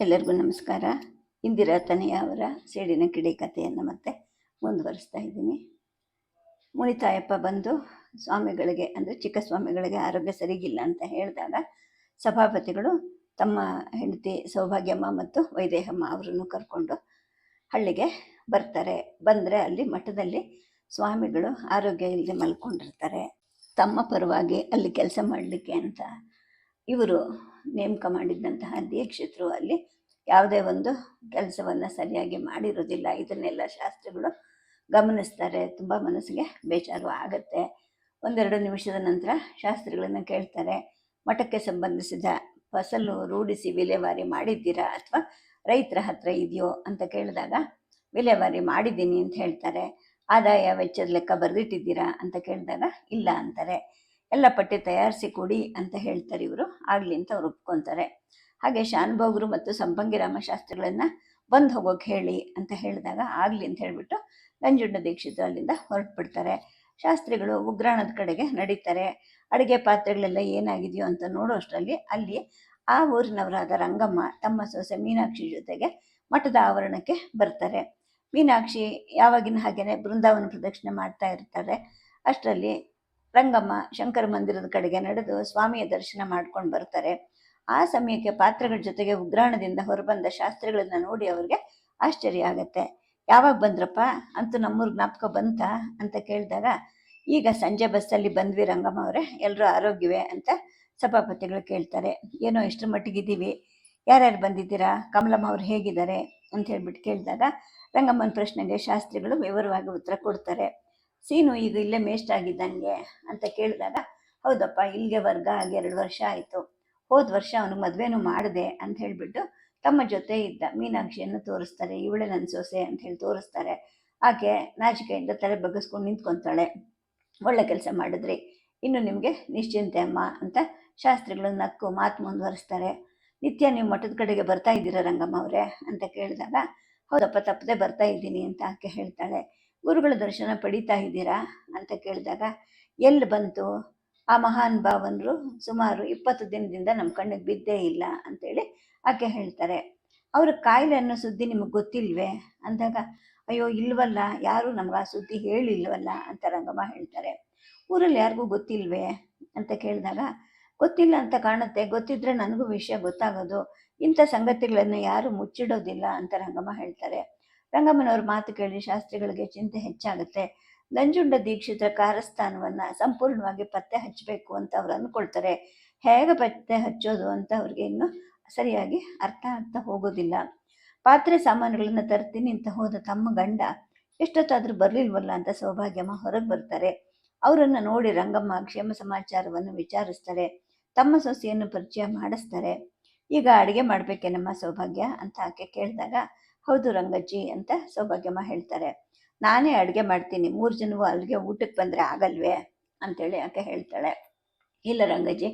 ಎಲ್ಲರಿಗೂ ನಮಸ್ಕಾರ. ಇಂದಿರಾ ತನೆಯ ಅವರ ಸೇಡಿನ ಕಿಡಿ ಕಥೆಯನ್ನು ಮತ್ತೆ ಮುಂದುವರಿಸ್ತಾ ಇದ್ದೀನಿ. ಮುನಿತಾಯಪ್ಪ ಬಂದು ಸ್ವಾಮಿಗಳಿಗೆ, ಅಂದರೆ ಚಿಕ್ಕ ಸ್ವಾಮಿಗಳಿಗೆ ಆರೋಗ್ಯ ಸರಿಗಿಲ್ಲ ಅಂತ ಹೇಳಿದಾಗ ಸಭಾಪತಿಗಳು ತಮ್ಮ ಹೆಂಡತಿ ಸೌಭಾಗ್ಯಮ್ಮ ಮತ್ತು ವೈದೇಹಮ್ಮ ಅವರನ್ನು ಕರ್ಕೊಂಡು ಹಳ್ಳಿಗೆ ಬರ್ತಾರೆ. ಬಂದರೆ ಅಲ್ಲಿ ಮಠದಲ್ಲಿ ಸ್ವಾಮಿಗಳು ಆರೋಗ್ಯ ಇಲ್ಲದೆ ಮಲ್ಕೊಂಡಿರ್ತಾರೆ. ತಮ್ಮ ಪರವಾಗಿ ಅಲ್ಲಿ ಕೆಲಸ ಮಾಡಲಿಕ್ಕೆ ಅಂತ ಇವರು ನೇಮಕ ಮಾಡಿದ್ದಂತಹ ದೀಕ್ಷಿತರು ಅಲ್ಲಿ ಯಾವುದೇ ಒಂದು ಕೆಲಸವನ್ನು ಸರಿಯಾಗಿ ಮಾಡಿರೋದಿಲ್ಲ ಇದನ್ನೆಲ್ಲ ಶಾಸ್ತ್ರಿಗಳು ಗಮನಿಸ್ತಾರೆ. ತುಂಬ ಮನಸ್ಸಿಗೆ ಬೇಜಾರು ಆಗುತ್ತೆ. ಒಂದೆರಡು ನಿಮಿಷದ ನಂತರ ಶಾಸ್ತ್ರಿಗಳನ್ನು ಕೇಳ್ತಾರೆ. ಮಠಕ್ಕೆ ಸಂಬಂಧಿಸಿದ ಫಸಲು ರೂಢಿಸಿ ವಿಲೇವಾರಿ ಮಾಡಿದ್ದೀರಾ ಅಥವಾ ರೈತರ ಹತ್ರ ಇದೆಯೋ ಅಂತ ಕೇಳಿದಾಗ, ವಿಲೇವಾರಿ ಮಾಡಿದ್ದೀನಿ ಅಂತ ಹೇಳ್ತಾರೆ. ಆದಾಯ ವೆಚ್ಚದ ಲೆಕ್ಕ ಬರೆದಿಟ್ಟಿದ್ದೀರಾ ಅಂತ ಕೇಳಿದಾಗ, ಇಲ್ಲ ಅಂತಾರೆ. ಎಲ್ಲ ಪಟ್ಟಿ ತಯಾರಿಸಿ ಕೊಡಿ ಅಂತ ಹೇಳ್ತಾರೆ ಇವರು. ಆಗಲಿ ಅಂತ ಅವ್ರು ಒಪ್ಕೊತಾರೆ. ಹಾಗೆ ಶಾನುಭೋಗರು ಮತ್ತು ಸಂಪಂಗಿ ಶಾಸ್ತ್ರಿಗಳನ್ನು ಬಂದು ಹೋಗೋಕೆ ಹೇಳಿ ಅಂತ ಹೇಳಿದಾಗ ಆಗಲಿ ಅಂತ ಹೇಳಿಬಿಟ್ಟು ನಂಜುಂಡ ದೀಕ್ಷಿತ ಅಲ್ಲಿಂದ ಹೊರಟ್ಬಿಡ್ತಾರೆ. ಶಾಸ್ತ್ರಿಗಳು ಉಗ್ರಾಣದ ಕಡೆಗೆ ನಡೀತಾರೆ. ಅಡುಗೆ ಪಾತ್ರೆಗಳೆಲ್ಲ ಏನಾಗಿದೆಯೋ ಅಂತ ನೋಡೋಷ್ಟರಲ್ಲಿ ಅಲ್ಲಿ ಆ ಊರಿನವರಾದ ರಂಗಮ್ಮ ತಮ್ಮ ಸೊಸೆ ಮೀನಾಕ್ಷಿ ಜೊತೆಗೆ ಮಠದ ಆವರಣಕ್ಕೆ ಬರ್ತಾರೆ. ಮೀನಾಕ್ಷಿ ಯಾವಾಗಿನ ಹಾಗೇನೆ ಬೃಂದಾವನ ಪ್ರದಕ್ಷಿಣೆ ಮಾಡ್ತಾ ಇರ್ತಾರೆ. ಅಷ್ಟರಲ್ಲಿ ರಂಗಮ್ಮ ಶಂಕರ ಮಂದಿರದ ಕಡೆಗೆ ನಡೆದು ಸ್ವಾಮಿಯ ದರ್ಶನ ಮಾಡ್ಕೊಂಡು ಬರ್ತಾರೆ. ಆ ಸಮಯಕ್ಕೆ ಪಾತ್ರಗಳ ಜೊತೆಗೆ ಉಗ್ರಾಣದಿಂದ ಹೊರಬಂದ ಶಾಸ್ತ್ರಿಗಳನ್ನ ನೋಡಿ ಅವ್ರಿಗೆ ಆಶ್ಚರ್ಯ ಆಗತ್ತೆ. ಯಾವಾಗ ಬಂದ್ರಪ್ಪ? ಅಂತೂ ನಮ್ಮೂರ್ ಜ್ಞಾಪಕ ಬಂತ? ಅಂತ ಕೇಳಿದಾಗ, ಈಗ ಸಂಜೆ ಬಸ್ಸಲ್ಲಿ ಬಂದ್ವಿ ರಂಗಮ್ಮ ಅವರೇ ಎಲ್ಲರೂ ಆರೋಗ್ಯವೇ? ಅಂತ ಸಭಾಪತಿಗಳು ಕೇಳ್ತಾರೆ. ಏನೋ ಇಷ್ಟರ ಮಟ್ಟಿಗಿದ್ದೀವಿ ಯಾರ್ಯಾರು ಬಂದಿದ್ದೀರಾ? ಕಮಲಮ್ಮ ಅವ್ರು ಹೇಗಿದ್ದಾರೆ? ಅಂತ ಹೇಳ್ಬಿಟ್ಟು ಕೇಳಿದಾಗ, ರಂಗಮ್ಮನ ಪ್ರಶ್ನೆಗೆ ಶಾಸ್ತ್ರಿಗಳು ವಿವರವಾಗಿ ಉತ್ತರ ಕೊಡ್ತಾರೆ. ಸೀನು ಈಗ ಇಲ್ಲೇ ಮೇಸ್ಟ್ ಆಗಿದ್ದಂಗೆ ಅಂತ ಕೇಳಿದಾಗ, ಹೌದಪ್ಪ, ಇಲ್ಲಿಗೆ ವರ್ಗ ಆಗಿ ಎರಡು ವರ್ಷ ಆಯಿತು. ಹೋದ ವರ್ಷ ಅವನು ಮದುವೆನೂ ಮಾಡಿದೆ ಅಂತ ಹೇಳಿಬಿಟ್ಟು ತಮ್ಮ ಜೊತೆ ಇದ್ದ ಮೀನಾಕ್ಷಿಯನ್ನು ತೋರಿಸ್ತಾರೆ, ಇವಳೆ ನನ್ನ ಸೊಸೆ ಅಂತ ಹೇಳಿ ತೋರಿಸ್ತಾರೆ. ಆಕೆ ನಾಚಿಕೆಯಿಂದ ತಲೆ ಬಗ್ಗಿಸ್ಕೊಂಡು ನಿಂತ್ಕೊತಾಳೆ. ಒಳ್ಳೆ ಕೆಲಸ ಮಾಡಿದ್ರಿ, ಇನ್ನು ನಿಮಗೆ ನಿಶ್ಚಿಂತೆ ಅಮ್ಮ ಅಂತ ಶಾಸ್ತ್ರಿಗಳು ನಕ್ಕು ಮಾತು ಮುಂದುವರಿಸ್ತಾರೆ. ನಿತ್ಯ ನೀವು ಮಠದ ಕಡೆಗೆ ಬರ್ತಾ ಇದ್ದೀರಾ ರಂಗಮ್ಮ ಅವರೇ ಅಂತ ಕೇಳಿದಾಗ, ಹೌದಪ್ಪ, ತಪ್ಪದೆ ಬರ್ತಾ ಇದ್ದೀನಿ ಅಂತ ಆಕೆ ಹೇಳ್ತಾಳೆ. ಗುರುಗಳ ದರ್ಶನ ಪಡಿತಾ ಇದ್ದೀರಾ ಅಂತ ಕೇಳಿದಾಗ, ಎಲ್ಲಿ ಬಂತು? ಆ ಮಹಾನ್ ಭಾವನರು ಸುಮಾರು ಇಪ್ಪತ್ತು ದಿನದಿಂದ ನಮ್ಮ ಕಣ್ಣಿಗೆ ಬಿದ್ದೇ ಇಲ್ಲ ಅಂತೇಳಿ ಆಕೆ ಹೇಳ್ತಾರೆ. ಅವರ ಕಾಯಿಲೆ ಅನ್ನೋ ಸುದ್ದಿ ನಿಮಗೆ ಗೊತ್ತಿಲ್ವೇ? ಅಂದಾಗ, ಅಯ್ಯೋ, ಇಲ್ವಲ್ಲ, ಯಾರೂ ನಮ್ಗೆ ಆ ಸುದ್ದಿ ಹೇಳಿಲ್ವಲ್ಲ ಅಂತ ರಂಗಮ್ಮ ಹೇಳ್ತಾರೆ. ಊರಲ್ಲಿ ಯಾರಿಗೂ ಗೊತ್ತಿಲ್ವೇ? ಅಂತ ಕೇಳಿದಾಗ, ಗೊತ್ತಿಲ್ಲ ಅಂತ ಕಾಣುತ್ತೆ, ಗೊತ್ತಿದ್ರೆ ನನಗೂ ವಿಷಯ ಗೊತ್ತಾಗೋದು, ಇಂಥ ಸಂಗತಿಗಳನ್ನು ಯಾರು ಮುಚ್ಚಿಡೋದಿಲ್ಲ ಅಂತ ರಂಗಮ್ಮ ಹೇಳ್ತಾರೆ. ರಂಗಮ್ಮನವ್ರ ಮಾತು ಕೇಳಿ ಶಾಸ್ತ್ರಿಗಳಿಗೆ ಚಿಂತೆ ಹೆಚ್ಚಾಗುತ್ತೆ. ನಂಜುಂಡ ದೀಕ್ಷಿತ ಕಾರಸ್ಥಾನವನ್ನು ಸಂಪೂರ್ಣವಾಗಿ ಪತ್ತೆ ಹಚ್ಚಬೇಕು ಅಂತ ಅವ್ರು ಅಂದ್ಕೊಳ್ತಾರೆ ಹೇಗೆ ಪತ್ತೆ ಹಚ್ಚೋದು ಅಂತ ಅವ್ರಿಗೆ ಇನ್ನೂ ಸರಿಯಾಗಿ ಅರ್ಥ ಆಗ್ತಾ ಹೋಗೋದಿಲ್ಲ. ಪಾತ್ರೆ ಸಾಮಾನುಗಳನ್ನು ತರ್ತೀನಿ ಅಂತ ಹೋದ ತಮ್ಮ ಗಂಡ, ಎಷ್ಟೊತ್ತಾದರೂ ಬರಲಿಲ್ವಲ್ಲ ಅಂತ ಸೌಭಾಗ್ಯಮ್ಮ ಹೊರಗೆ ಬರ್ತಾರೆ. ಅವರನ್ನು ನೋಡಿ ರಂಗಮ್ಮ ಕ್ಷೇಮ ಸಮಾಚಾರವನ್ನು ವಿಚಾರಿಸ್ತಾರೆ. ತಮ್ಮ ಸೊಸೆಯನ್ನು ಪರಿಚಯ ಮಾಡಿಸ್ತಾರೆ. ಈಗ ಅಡುಗೆ ಮಾಡಬೇಕೇನಮ್ಮ ಸೌಭಾಗ್ಯ? ಅಂತ ಆಕೆ ಕೇಳಿದಾಗ ಹೌದು ರಂಗಜ್ಜಿ ಅಂತ ಸೌಭಾಗ್ಯಮ್ಮ ಹೇಳ್ತಾರೆ. ನಾನೇ ಅಡುಗೆ ಮಾಡ್ತೀನಿ, ಮೂರು ಜನವು ಅಲ್ಲಿಗೆ ಊಟಕ್ಕೆ ಬಂದರೆ ಆಗಲ್ವೇ ಅಂತೇಳಿ ಆಕೆ ಹೇಳ್ತಾಳೆ. ಇಲ್ಲ ರಂಗಜ್ಜಿ,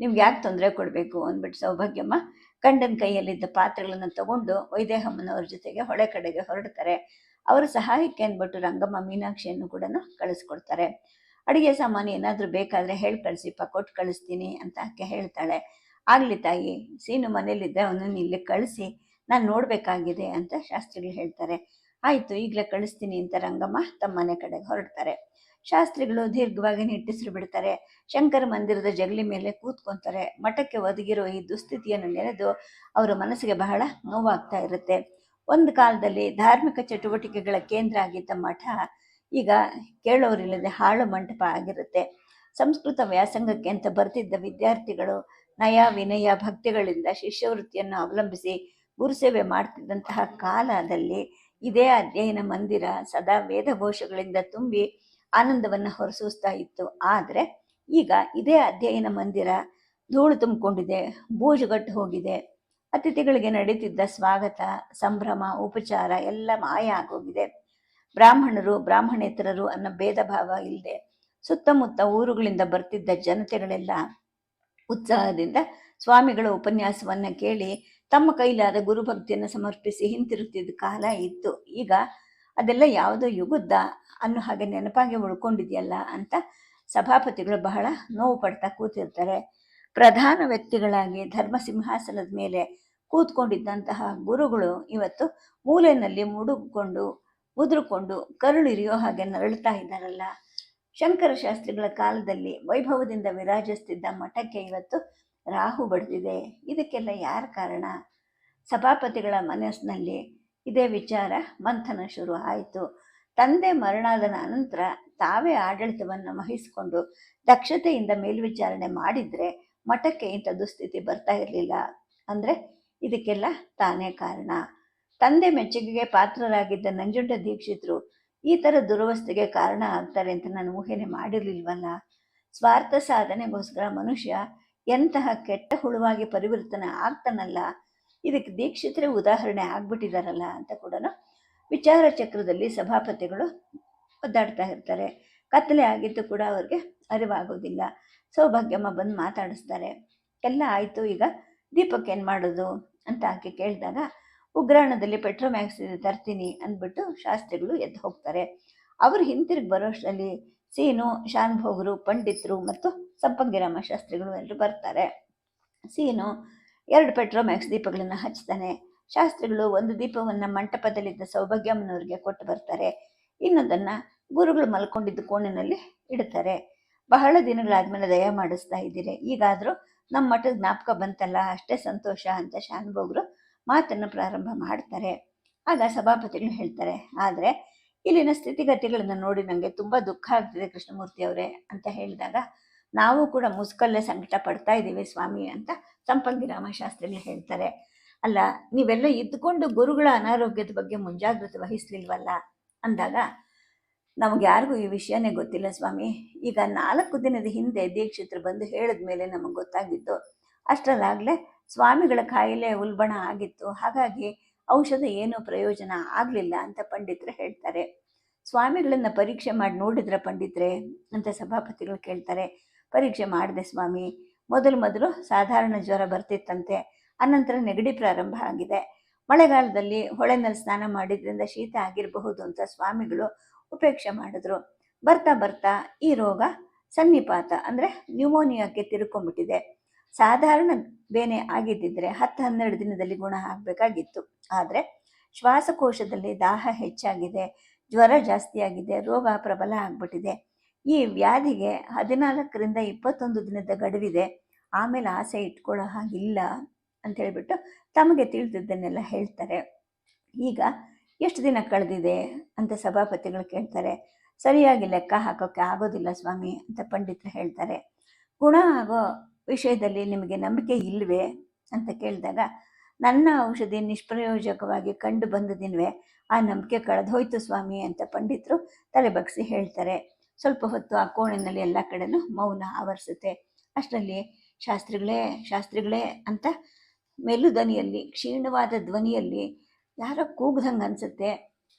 ನಿಮ್ಗೆ ಯಾಕೆ ತೊಂದರೆ ಕೊಡಬೇಕು ಅಂದ್ಬಿಟ್ಟು ಸೌಭಾಗ್ಯಮ್ಮ ಗಂಡನ ಕೈಯಲ್ಲಿದ್ದ ಪಾತ್ರೆಗಳನ್ನು ತಗೊಂಡು ವೈದೇಹಮ್ಮನವ್ರ ಜೊತೆಗೆ ಹೊಳೆ ಕಡೆಗೆ ಹೊರಡ್ತಾರೆ. ಅವರ ಸಹಾಯಕ್ಕೆ ಅಂದ್ಬಿಟ್ಟು ರಂಗಮ್ಮ ಮೀನಾಕ್ಷಿಯನ್ನು ಕೂಡ ಕಳಿಸ್ಕೊಡ್ತಾರೆ. ಅಡುಗೆ ಸಾಮಾನು ಏನಾದರೂ ಬೇಕಾದರೆ ಹೇಳಿ ಕಳಿಸಿಪ್ಪ ಕೊಟ್ಟು ಕಳಿಸ್ತೀನಿ ಅಂತ ಆಕೆ ಹೇಳ್ತಾಳೆ. ಆಗಲಿ ತಾಯಿ, ಸೀನು ಮನೇಲಿದ್ದ ಅವನನ್ನು ಇಲ್ಲಿ ಕಳಿಸಿ ನಾನು ನೋಡಬೇಕಾಗಿದೆ ಅಂತ ಶಾಸ್ತ್ರಿಗಳು ಹೇಳ್ತಾರೆ. ಆಯಿತು, ಈಗಲೇ ಕಳಿಸ್ತೀನಿ ಅಂತ ರಂಗಮ್ಮ ತಮ್ಮ ಮನೆ ಕಡೆಗೆ ಹೊರಡ್ತಾರೆ. ಶಾಸ್ತ್ರಿಗಳು ದೀರ್ಘವಾಗಿ ನಿಟ್ಟಿಸಿರು ಬಿಡ್ತಾರೆ. ಶಂಕರ ಮಂದಿರದ ಜಗಲಿ ಮೇಲೆ ಕೂತ್ಕೊಂತಾರೆ. ಮಠಕ್ಕೆ ಒದಗಿರೋ ಈ ದುಸ್ಥಿತಿಯನ್ನು ನೆನೆದು ಅವರ ಮನಸ್ಸಿಗೆ ಬಹಳ ನೋವಾಗ್ತಾ ಇರುತ್ತೆ. ಒಂದು ಕಾಲದಲ್ಲಿ ಧಾರ್ಮಿಕ ಚಟುವಟಿಕೆಗಳ ಕೇಂದ್ರ ಆಗಿದ್ದ ಮಠ ಈಗ ಕೇಳೋರಿಲ್ಲದೆ ಹಾಳು ಮಂಟಪ ಆಗಿರುತ್ತೆ. ಸಂಸ್ಕೃತ ವ್ಯಾಸಂಗಕ್ಕೆ ಅಂತ ಬರ್ತಿದ್ದ ವಿದ್ಯಾರ್ಥಿಗಳು ನಯ ವಿನಯ ಭಕ್ತಿಗಳಿಂದ ಶಿಷ್ಯವೃತ್ತಿಯನ್ನು ಅವಲಂಬಿಸಿ ಗುರುಸೇವೆ ಮಾಡ್ತಿದ್ದಂತಹ ಕಾಲದಲ್ಲಿ ಇದೇ ಅಧ್ಯಯನ ಮಂದಿರ ಸದಾ ವೇದಘೋಷಗಳಿಂದ ತುಂಬಿ ಆನಂದವನ್ನು ಹೊರಸೂಸ್ತಾ ಇತ್ತು. ಆದರೆ ಈಗ ಇದೇ ಅಧ್ಯಯನ ಮಂದಿರ ಧೂಳು ತುಂಬಿಕೊಂಡಿದೆ, ಬೂಜುಗಟ್ಟು ಹೋಗಿದೆ, ಅತಿಥಿಗಳಿಗೆ ನಡೀತಿದ್ದ ಸ್ವಾಗತ, ಸಂಭ್ರಮ, ಉಪಚಾರ ಎಲ್ಲ ಮಾಯ ಆಗೋಗಿದೆ. ಬ್ರಾಹ್ಮಣರು, ಬ್ರಾಹ್ಮಣೇತರರು ಅನ್ನೋ ಭೇದ ಭಾವ ಇಲ್ಲದೆ ಸುತ್ತಮುತ್ತ ಊರುಗಳಿಂದ ಬರ್ತಿದ್ದ ಜನತೆಗಳೆಲ್ಲ ಉತ್ಸಾಹದಿಂದ ಸ್ವಾಮಿಗಳ ಉಪನ್ಯಾಸವನ್ನು ಕೇಳಿ ತಮ್ಮ ಕೈಲಾದ ಗುರುಭಕ್ತಿಯನ್ನು ಸಮರ್ಪಿಸಿ ಹಿಂತಿರುತ್ತಿದ್ದ ಕಾಲ ಇತ್ತು. ಈಗ ಅದೆಲ್ಲ ಯಾವುದೋ ಯುಗದ್ದ ಅನ್ನೋ ಹಾಗೆ ನೆನಪಾಗಿ ಉಳ್ಕೊಂಡಿದೆಯಲ್ಲ ಅಂತ ಸಭಾಪತಿಗಳು ಬಹಳ ನೋವು ಪಡ್ತಾ ಕೂತಿರ್ತಾರೆ. ಪ್ರಧಾನ ವ್ಯಕ್ತಿಗಳಾಗಿ ಧರ್ಮ ಸಿಂಹಾಸನದ ಮೇಲೆ ಕೂತ್ಕೊಂಡಿದ್ದಂತಹ ಗುರುಗಳು ಇವತ್ತು ಮೂಲೆಯಲ್ಲಿ ಮುಡುಕೊಂಡು ಉದುರುಕೊಂಡು ಕರುಳಿರಿಯೋ ಹಾಗೆ ನರಳುತ್ತಾ ಇದ್ದಾರಲ್ಲ. ಶಂಕರ ಶಾಸ್ತ್ರಿಗಳ ಕಾಲದಲ್ಲಿ ವೈಭವದಿಂದ ವಿರಾಜಿಸ್ತಿದ್ದ ಮಠಕ್ಕೆ ಇವತ್ತು ರಾಹು ಬಡಿದಿದೆ. ಇದಕ್ಕೆಲ್ಲ ಯಾರು ಕಾರಣ? ಸಭಾಪತಿಗಳ ಮನಸ್ಸಿನಲ್ಲಿ ಇದೇ ವಿಚಾರ ಮಂಥನ ಶುರು ಆಯಿತು. ತಂದೆ ಮರಣಾದ ನಂತರ ತಾವೇ ಆಡಳಿತವನ್ನು ವಹಿಸಿಕೊಂಡು ದಕ್ಷತೆಯಿಂದ ಮೇಲ್ವಿಚಾರಣೆ ಮಾಡಿದರೆ ಮಠಕ್ಕೆ ಇಂಥ ದುಸ್ಥಿತಿ ಬರ್ತಾ ಇರಲಿಲ್ಲ. ಅಂದರೆ ಇದಕ್ಕೆಲ್ಲ ತಾನೇ ಕಾರಣ. ತಂದೆ ಮೆಚ್ಚುಗೆಗೆ ಪಾತ್ರರಾಗಿದ್ದ ನಂಜುಂಡ ದೀಕ್ಷಿತರು ಈ ಥರ ದುರವಸ್ಥೆಗೆ ಕಾರಣ ಆಗ್ತಾರೆ ಅಂತ ನಾನು ಊಹೆನೆ ಮಾಡಿರಲಿಲ್ವಲ್ಲ? ಸ್ವಾರ್ಥ ಸಾಧನೆಗೋಸ್ಕರ ಮನುಷ್ಯ ಎಂತಹ ಕೆಟ್ಟ ಹುಳುವಾಗಿ ಪರಿವರ್ತನೆ ಆಗ್ತಾನಲ್ಲ, ಇದಕ್ಕೆ ದೀಕ್ಷಿತರೇ ಉದಾಹರಣೆ ಆಗ್ಬಿಟ್ಟಿದಾರಲ್ಲ ಅಂತ ಕೂಡ ವಿಚಾರ ಚಕ್ರದಲ್ಲಿ ಸಭಾಪತಿಗಳು ಒದ್ದಾಡ್ತಾ ಇರ್ತಾರೆ. ಕತ್ತಲೆ ಆಗಿದ್ದು ಕೂಡ ಅವ್ರಿಗೆ ಅರಿವಾಗೋದಿಲ್ಲ. ಸೌಭಾಗ್ಯಮ್ಮ ಬಂದು ಮಾತಾಡಿಸ್ತಾರೆ. ಎಲ್ಲ ಆಯಿತು, ಈಗ ದೀಪಕ್ಕೆ ಏನು ಮಾಡೋದು? ಅಂತ ಆಕೆ ಕೇಳಿದಾಗ, ಉಗ್ರಾಣದಲ್ಲಿ ಪೆಟ್ರೋಮ್ಯಾಕ್ಸ್ ತರ್ತೀನಿ ಅಂದ್ಬಿಟ್ಟು ಶಾಸ್ತ್ರಿಗಳು ಎದ್ದು ಹೋಗ್ತಾರೆ. ಅವರು ಹಿಂತಿರುಗಿ ಬರೋಷ್ಟರಲ್ಲಿ ಸೀನು, ಶಾನ್ಭೋಗರು, ಪಂಡಿತರು ಮತ್ತು ಸಂಪಂಗಿರಾಮ ಶಾಸ್ತ್ರಿಗಳು ಎಲ್ಲರೂ ಬರ್ತಾರೆ. ಸೀನು ಎರಡು ಪೆಟ್ರೋಮ್ಯಾಕ್ಸ್ ದೀಪಗಳನ್ನು ಹಚ್ತಾನೆ. ಶಾಸ್ತ್ರಿಗಳು ಒಂದು ದೀಪವನ್ನು ಮಂಟಪದಲ್ಲಿದ್ದ ಸೌಭಾಗ್ಯಮ್ಮನವ್ರಿಗೆ ಕೊಟ್ಟು ಬರ್ತಾರೆ. ಇನ್ನೊಂದನ್ನು ಗುರುಗಳು ಮಲ್ಕೊಂಡಿದ್ದ ಕೋಣಿನಲ್ಲಿ ಇಡ್ತಾರೆ. ಬಹಳ ದಿನಗಳಾದ್ಮೇಲೆ ದಯ ಮಾಡಿಸ್ತಾ ಇದ್ದೀರಿ. ಈಗಾದರೂ ನಮ್ಮ ಮಠದ ಜ್ಞಾಪಕ ಬಂತಲ್ಲ, ಅಷ್ಟೇ ಸಂತೋಷ ಅಂತ ಶಾನುಭೋಗರು ಮಾತನ್ನು ಪ್ರಾರಂಭ ಮಾಡ್ತಾರೆ. ಆಗ ಸಭಾಪತಿಗಳು ಹೇಳ್ತಾರೆ, ಆದರೆ ಇಲ್ಲಿನ ಸ್ಥಿತಿಗತಿಗಳನ್ನು ನೋಡಿ ನನಗೆ ತುಂಬ ದುಃಖ ಆಗ್ತಿದೆ ಕೃಷ್ಣಮೂರ್ತಿ ಅವರೇ ಅಂತ ಹೇಳಿದಾಗ ನಾವು ಕೂಡ ಮುಸ್ಕಲ್ಲೇ ಸಂಕಟ ಪಡ್ತಾ ಇದ್ದೀವಿ ಸ್ವಾಮಿ ಅಂತ ಸಂಪಂಗಿ ರಾಮಶಾಸ್ತ್ರಿಗಳು ಹೇಳ್ತಾರೆ. ಅಲ್ಲ, ನೀವೆಲ್ಲ ಇದ್ದುಕೊಂಡು ಗುರುಗಳ ಅನಾರೋಗ್ಯದ ಬಗ್ಗೆ ಮುಂಜಾಗ್ರತೆ ವಹಿಸ್ಲಿಲ್ವಲ್ಲ? ಅಂದಾಗ, ನಮ್ಗೆ ಯಾರಿಗೂ ಈ ವಿಷಯನೇ ಗೊತ್ತಿಲ್ಲ ಸ್ವಾಮಿ. ಈಗ ನಾಲ್ಕು ದಿನದ ಹಿಂದೆ ದೀಕ್ಷಿತರು ಬಂದು ಹೇಳಿದ ಮೇಲೆ ನಮಗೆ ಗೊತ್ತಾಗಿತ್ತು. ಅಷ್ಟರಲ್ಲಾಗಲೇ ಸ್ವಾಮಿಗಳ ಕಾಯಿಲೆ ಉಲ್ಬಣ ಆಗಿತ್ತು. ಹಾಗಾಗಿ ಔಷಧ ಏನೂ ಪ್ರಯೋಜನ ಆಗಲಿಲ್ಲ ಅಂತ ಪಂಡಿತರು ಹೇಳ್ತಾರೆ. ಸ್ವಾಮಿಗಳನ್ನ ಪರೀಕ್ಷೆ ಮಾಡಿ ನೋಡಿದ್ರ ಪಂಡಿತರೆ? ಅಂತ ಸಭಾಪತಿಗಳು ಕೇಳ್ತಾರೆ. ಪರೀಕ್ಷೆ ಮಾಡಿದೆ ಸ್ವಾಮಿ. ಮೊದಲು ಮೊದಲು ಸಾಧಾರಣ ಜ್ವರ ಬರ್ತಿತ್ತಂತೆ. ಅನಂತರ ನೆಗಡಿ ಪ್ರಾರಂಭ ಆಗಿದೆ. ಮಳೆಗಾಲದಲ್ಲಿ ಹೊಳೆನಲ್ಲಿ ಸ್ನಾನ ಮಾಡಿದ್ರಿಂದ ಶೀತ ಆಗಿರಬಹುದು ಅಂತ ಸ್ವಾಮಿಗಳು ಉಪೇಕ್ಷೆ ಮಾಡಿದ್ರು. ಬರ್ತಾ ಬರ್ತಾ ಈ ರೋಗ ಸನ್ನಿಪಾತ ಅಂದರೆ ನ್ಯೂಮೋನಿಯಾಕ್ಕೆ ತಿರುಕೊಂಡ್ಬಿಟ್ಟಿದೆ. ಸಾಧಾರಣ ಬೇನೆ ಆಗಿದ್ದಿದ್ರೆ ಹತ್ತು ಹನ್ನೆರಡು ದಿನದಲ್ಲಿ ಗುಣ ಆಗಬೇಕಾಗಿತ್ತು. ಆದರೆ ಶ್ವಾಸಕೋಶದಲ್ಲಿ ದಾಹ ಹೆಚ್ಚಾಗಿದೆ, ಜ್ವರ ಜಾಸ್ತಿಯಾಗಿದೆ ರೋಗ ಪ್ರಬಲ ಆಗ್ಬಿಟ್ಟಿದೆ. ಈ ವ್ಯಾಧಿಗೆ ಹದಿನಾಲ್ಕರಿಂದ ಇಪ್ಪತ್ತೊಂದು ದಿನದ ಗಡುವಿದೆ. ಆಮೇಲೆ ಆಸೆ ಇಟ್ಕೊಳ್ಳೋ ಹಾಗಿಲ್ಲ ಅಂತ ಹೇಳಿಬಿಟ್ಟು ತಮಗೆ ತಿಳಿದಿದ್ದನ್ನೆಲ್ಲ ಹೇಳ್ತಾರೆ. ಈಗ ಎಷ್ಟು ದಿನ ಕಳೆದಿದೆ ಅಂತ ಸಭಾಪತಿಗಳು ಕೇಳ್ತಾರೆ. ಸರಿಯಾಗಿ ಲೆಕ್ಕ ಹಾಕೋಕ್ಕೆ ಆಗೋದಿಲ್ಲ ಸ್ವಾಮಿ ಅಂತ ಪಂಡಿತರು ಹೇಳ್ತಾರೆ. ಗುಣ ಆಗೋ ವಿಷಯದಲ್ಲಿ ನಿಮಗೆ ನಂಬಿಕೆ ಇಲ್ವೇ ಅಂತ ಕೇಳಿದಾಗ, ನನ್ನ ಔಷಧಿ ನಿಷ್ಪ್ರಯೋಜಕವಾಗಿ ಕಂಡು ಬಂದ ದಿನವೇ ಆ ನಂಬಿಕೆ ಕಳೆದೋಯ್ತು ಸ್ವಾಮಿ ಅಂತ ಪಂಡಿತರು ತಲೆ ಬಗ್ಸಿ ಹೇಳ್ತಾರೆ. ಸ್ವಲ್ಪ ಹೊತ್ತು ಆ ಕೋಣಿನಲ್ಲಿ ಎಲ್ಲ ಕಡೆನೂ ಮೌನ ಆವರಿಸುತ್ತೆ. ಅಷ್ಟರಲ್ಲಿ ಶಾಸ್ತ್ರಿಗಳೇ ಶಾಸ್ತ್ರಿಗಳೇ ಅಂತ ಮೆಲ್ಲು ಧ್ವನಿಯಲ್ಲಿ ಕ್ಷೀಣವಾದ ಧ್ವನಿಯಲ್ಲಿ ಯಾರೋ ಕೂಗ್ದಂಗೆ ಅನಿಸುತ್ತೆ.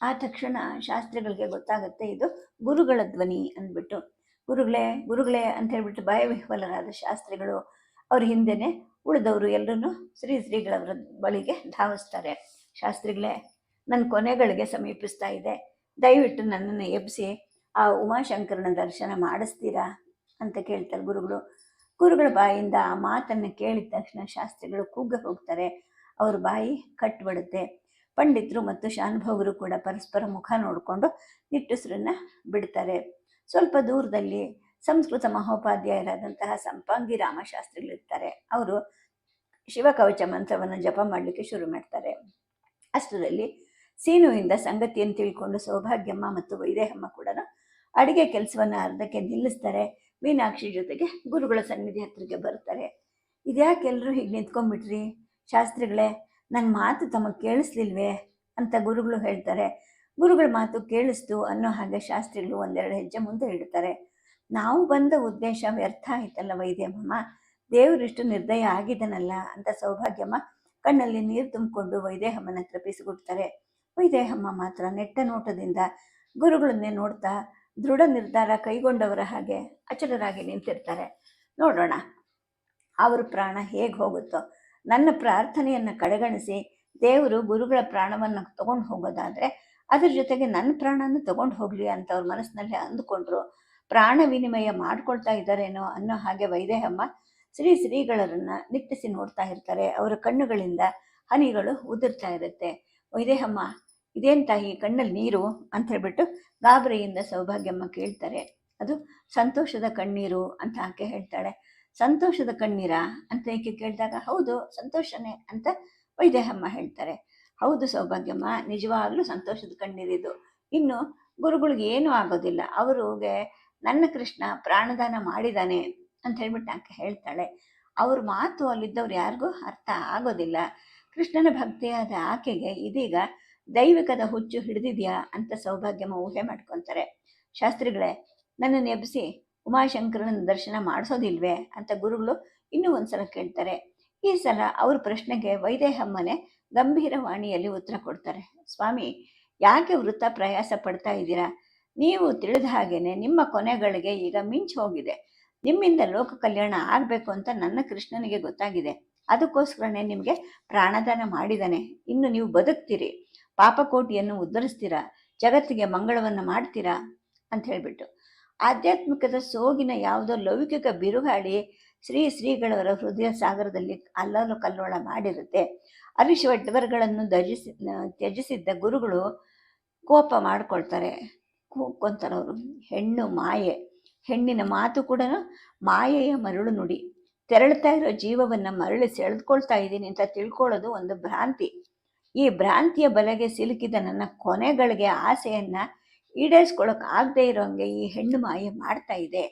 ಆ ತಕ್ಷಣ ಶಾಸ್ತ್ರಿಗಳಿಗೆ ಗೊತ್ತಾಗುತ್ತೆ, ಇದು ಗುರುಗಳ ಧ್ವನಿ ಅಂದ್ಬಿಟ್ಟು. ಗುರುಗಳೇ ಗುರುಗಳೇ ಅಂತ ಹೇಳ್ಬಿಟ್ಟು ಭಯವಿಹ್ವಲರಾದ ಶಾಸ್ತ್ರಿಗಳು ಅವ್ರ ಹಿಂದೆನೆ ಉಳಿದವರು ಎಲ್ಲರೂ ಶ್ರೀ ಶ್ರೀಗಳವರ ಬಳಿಗೆ ಧಾವಿಸ್ತಾರೆ. ಶಾಸ್ತ್ರಿಗಳೇ, ನನ್ನ ಕೊನೆಗಳಿಗೆ ಸಮೀಪಿಸ್ತಾ ಇದೆ. ದಯವಿಟ್ಟು ನನ್ನನ್ನು ಎಬ್ಬಿಸಿ ಆ ಉಮಾಶಂಕರನ ದರ್ಶನ ಮಾಡಿಸ್ತೀರಾ ಅಂತ ಕೇಳ್ತಾರೆ ಗುರುಗಳು. ಗುರುಗಳ ಬಾಯಿಂದ ಆ ಮಾತನ್ನು ಕೇಳಿದ ತಕ್ಷಣ ಶಾಸ್ತ್ರಿಗಳು ಕುಗ್ಗ ಹೋಗ್ತಾರೆ. ಅವ್ರ ಬಾಯಿ ಕಟ್ಬಿಡುತ್ತೆ. ಪಂಡಿತರು ಮತ್ತು ಶಾನುಭವರು ಕೂಡ ಪರಸ್ಪರ ಮುಖ ನೋಡಿಕೊಂಡು ನಿಟ್ಟುಸ್ರನ್ನ ಬಿಡ್ತಾರೆ. ಸ್ವಲ್ಪ ದೂರದಲ್ಲಿ ಸಂಸ್ಕೃತ ಮಹೋಪಾಧ್ಯಾಯರಾದಂತಹ ಸಂಪಾಂಗಿ ರಾಮಶಾಸ್ತ್ರಿಗಳಿರ್ತಾರೆ. ಅವರು ಶಿವಕವಚ ಮಂತ್ರವನ್ನು ಜಪ ಮಾಡಲಿಕ್ಕೆ ಶುರು ಮಾಡ್ತಾರೆ. ಅಷ್ಟರಲ್ಲಿ ಸೀನುವಿಂದ ಸಂಗತಿಯನ್ನು ತಿಳ್ಕೊಂಡು ಸೌಭಾಗ್ಯಮ್ಮ ಮತ್ತು ವೈದೇಹಮ್ಮ ಕೂಡ ಅಡಿಗೆ ಕೆಲಸವನ್ನು ಅರ್ಧಕ್ಕೆ ನಿಲ್ಲಿಸ್ತಾರೆ. ಮೀನಾಕ್ಷಿ ಜೊತೆಗೆ ಗುರುಗಳ ಸನ್ನಿಧಿ ಹತ್ರಕ್ಕೆ ಬರ್ತಾರೆ. ಇದ್ಯಾಕೆ ಎಲ್ಲರೂ ಹೀಗೆ ನಿಂತ್ಕೊಂಡ್ಬಿಟ್ರಿ? ಶಾಸ್ತ್ರಿಗಳೇ ನನ್ನ ಮಾತು ತಮಗೆ ಕೇಳಿಸ್ಲಿಲ್ವೇ? ಅಂತ ಗುರುಗಳು ಹೇಳ್ತಾರೆ. ಗುರುಗಳ ಮಾತು ಕೇಳಿಸ್ತು ಅನ್ನೋ ಹಾಗೆ ಶಾಸ್ತ್ರಿಗಳು ಒಂದೆರಡು ಹೆಜ್ಜೆ ಮುಂದೆ ಇಡ್ತಾರೆ. ನಾವು ಬಂದ ಉದ್ದೇಶ ವ್ಯರ್ಥ ಆಯ್ತಲ್ಲ ವೈದ್ಯಮ್ಮ ದೇವರಿಷ್ಟು ನಿರ್ದಯ ಆಗಿದನಲ್ಲ ಅಂತ ಸೌಭಾಗ್ಯಮ್ಮ ಕಣ್ಣಲ್ಲಿ ನೀರು ತುಂಬಿಕೊಂಡು ವೈದೇಹಮ್ಮನ ಹತ್ರ ವೈದೇಹಮ್ಮ ಮಾತ್ರ ನೆಟ್ಟ ನೋಟದಿಂದ ಗುರುಗಳನ್ನೇ ನೋಡ್ತಾ ದೃಢ ನಿರ್ಧಾರ ಕೈಗೊಂಡವರ ಹಾಗೆ ಅಚಲರಾಗಿ ನಿಂತಿರ್ತಾರೆ. ನೋಡೋಣ, ಅವರ ಪ್ರಾಣ ಹೇಗೆ ಹೋಗುತ್ತೋ. ನನ್ನ ಪ್ರಾರ್ಥನೆಯನ್ನು ಕಡೆಗಣಿಸಿ, ದೇವರು ಗುರುಗಳ ಪ್ರಾಣವನ್ನು ತಗೊಂಡು ಹೋಗೋದಾದರೆ, ಅದರ ಜೊತೆಗೆ ನನ್ನ ಪ್ರಾಣನ ತಗೊಂಡು ಹೋಗಲಿ ಅಂತ ಅವ್ರ ಮನಸ್ಸಿನಲ್ಲಿ ಅಂದುಕೊಂಡ್ರು, ಪ್ರಾಣ ವಿನಿಮಯ ಮಾಡ್ಕೊಳ್ತಾ ಇದ್ದಾರೇನೋ ಅನ್ನೋ ಹಾಗೆ ವೈದೇಹಮ್ಮ ಶ್ರೀ ಶ್ರೀಗಳರನ್ನ ನಿಟ್ಟಿಸಿ ನೋಡ್ತಾ ಇರ್ತಾರೆ. ಅವರ ಕಣ್ಣುಗಳಿಂದ ಹನಿಗಳು ಉದುರ್ತಾ ಇರುತ್ತೆ. ವೈದೇಹಮ್ಮ ಇದೇನ್ ತಾಯಿ ಕಣ್ಣಲ್ಲಿ ನೀರು ಅಂತ ಹೇಳ್ಬಿಟ್ಟು ಗಾಬರಿಯಿಂದ ಸೌಭಾಗ್ಯಮ್ಮ ಕೇಳ್ತಾರೆ. ಅದು ಸಂತೋಷದ ಕಣ್ಣೀರು ಅಂತ ಆಕೆ ಹೇಳ್ತಾಳೆ. ಸಂತೋಷದ ಕಣ್ಣೀರಾ ಅಂತ ಈಕೆ ಕೇಳಿದಾಗ, ಹೌದು ಸಂತೋಷನೇ ಅಂತ ವೈದೇಹಮ್ಮ ಹೇಳ್ತಾರೆ. ಹೌದು ಸೌಭಾಗ್ಯಮ್ಮ, ನಿಜವಾಗ್ಲೂ ಸಂತೋಷದ ಕಣ್ಣೀರಿದು ಇನ್ನು ಗುರುಗಳಿಗೆ ಏನೂ ಆಗೋದಿಲ್ಲ. ಅವರಿಗೆ ನನ್ನ ಕೃಷ್ಣ ಪ್ರಾಣದಾನ ಮಾಡಿದಾನೆ ಅಂತ ಹೇಳ್ಬಿಟ್ಟು ಆಕೆ ಹೇಳ್ತಾಳೆ. ಅವ್ರ ಮಾತು ಅಲ್ಲಿದ್ದವ್ರು ಯಾರಿಗೂ ಅರ್ಥ ಆಗೋದಿಲ್ಲ. ಕೃಷ್ಣನ ಭಕ್ತಿಯಾದ ಆಕೆಗೆ ಇದೀಗ ದೈವಿಕದ ಹುಚ್ಚು ಹಿಡಿದಿದ್ಯಾ ಅಂತ ಸೌಭಾಗ್ಯಮ್ಮ ಊಹೆ ಮಾಡ್ಕೊತಾರೆ. ಶಾಸ್ತ್ರಿಗಳೇ, ನನ್ನನ್ನು ಎಬ್ಬಿಸಿ ಉಮಾಶಂಕರನ ದರ್ಶನ ಮಾಡಿಸೋದಿಲ್ವೇ ಅಂತ ಗುರುಗಳು ಇನ್ನೂ ಒಂದ್ಸಲ ಕೇಳ್ತಾರೆ. ಈ ಸಲ ಅವ್ರ ಪ್ರಶ್ನೆಗೆ ವೈದೇಹಮ್ಮನೆ ಗಂಭೀರ ವಾಣಿಯಲ್ಲಿ ಉತ್ತರ ಕೊಡ್ತಾರೆ. ಸ್ವಾಮಿ, ಯಾಕೆ ವೃತ್ತ ಪ್ರಯಾಸ ಪಡ್ತಾ ಇದ್ದೀರಾ? ನೀವು ತಿಳಿದ ಹಾಗೇನೆ ನಿಮ್ಮ ಕೊನೆಗಳಿಗೆ ಈಗ ಮಿಂಚು ಹೋಗಿದೆ. ನಿಮ್ಮಿಂದ ಲೋಕ ಕಲ್ಯಾಣ ಆಗಬೇಕು ಅಂತ ನನ್ನ ಕೃಷ್ಣನಿಗೆ ಗೊತ್ತಾಗಿದೆ. ಅದಕ್ಕೋಸ್ಕರನೇ ನಿಮಗೆ ಪ್ರಾಣದಾನ ಮಾಡಿದಾನೆ ಇನ್ನು ನೀವು ಬದುಕ್ತೀರಿ. ಪಾಪಕೋಟಿಯನ್ನು ಉದ್ಧರಿಸ್ತೀರಾ? ಜಗತ್ತಿಗೆ ಮಂಗಳವನ್ನು ಮಾಡ್ತೀರಾ? ಅಂತ ಹೇಳಿಬಿಟ್ಟು. ಆಧ್ಯಾತ್ಮಿಕದ ಸೋಗಿನ ಯಾವುದೋ ಲೌಕಿಕ ಬಿರುಗಾಳಿ ಶ್ರೀ ಶ್ರೀಗಳವರ ಹೃದಯ ಸಾಗರದಲ್ಲಿ ಅಲ್ಲಲು ಕಲ್ಲೋಳ ಮಾಡಿರುತ್ತೆ. ಅರಿಶುವಡ್ವರ್ಗಳನ್ನು ಧರಿಸಿ ತ್ಯಜಿಸಿದ್ದ ಗುರುಗಳು ಕೋಪ ಮಾಡ್ಕೊಳ್ತಾರೆ. ಕೂಕೊಂತಾರೆ ಹೆಣ್ಣು ಮಾಯೆ. ಹೆಣ್ಣಿನ ಮಾತು ಕೂಡ ಮಾಯೆಯ ಮರಳು ನುಡಿ. ತೆರಳುತ್ತಾ ಇರೋ ಜೀವವನ್ನು ಮರಳಿ ಸೆಳೆದುಕೊಳ್ತಾ ಇದ್ದೀನಿ ಅಂತ ತಿಳ್ಕೊಳ್ಳೋದು ಒಂದು ಭ್ರಾಂತಿ. ಈ ಭ್ರಾಂತಿಯ ಬಲೆಗೆ ಸಿಲುಕಿದ ನನ್ನ ಕೊನೆಗಳಿಗೆ ಆಸೆಯನ್ನ ಈಡೇರಿಸ್ಕೊಳಕ್ ಆಗದೆ ಇರೋಂಗೆ ಈ ಹೆಣ್ಣು ಮಾಯೆ ಮಾಡ್ತಾ ಇದೆ.